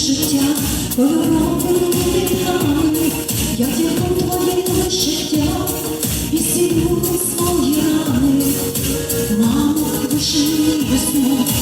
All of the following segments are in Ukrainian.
Життя, кольоровими вітрами, я тягну твоєї лише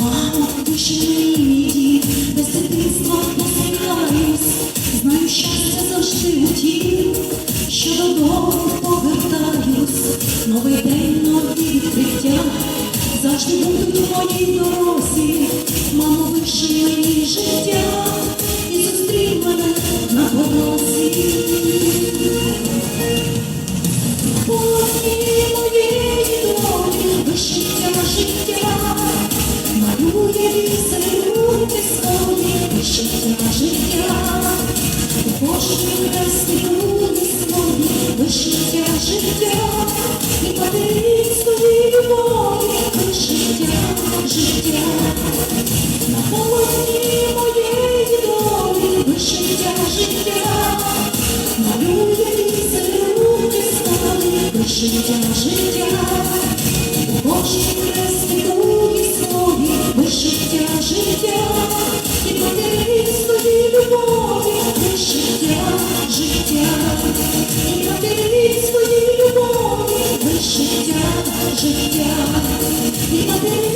Мамо, душі без дитинства посміхаюсь, знаю, щастя завжди у тім, що додому новий день, нові відкриття, завжди будуть у моїй дорозі, мамо, виши мені життя і зустрій мене на порозі. Моєї долі, вишиття життя, малює візерунки свої, вишиття життя, кожній вишиття життя, і материнської любові, життя, життя, на полотні моєї долі, вишиття життя, малює візерунки свої, вишиття життя, у 주여 이것을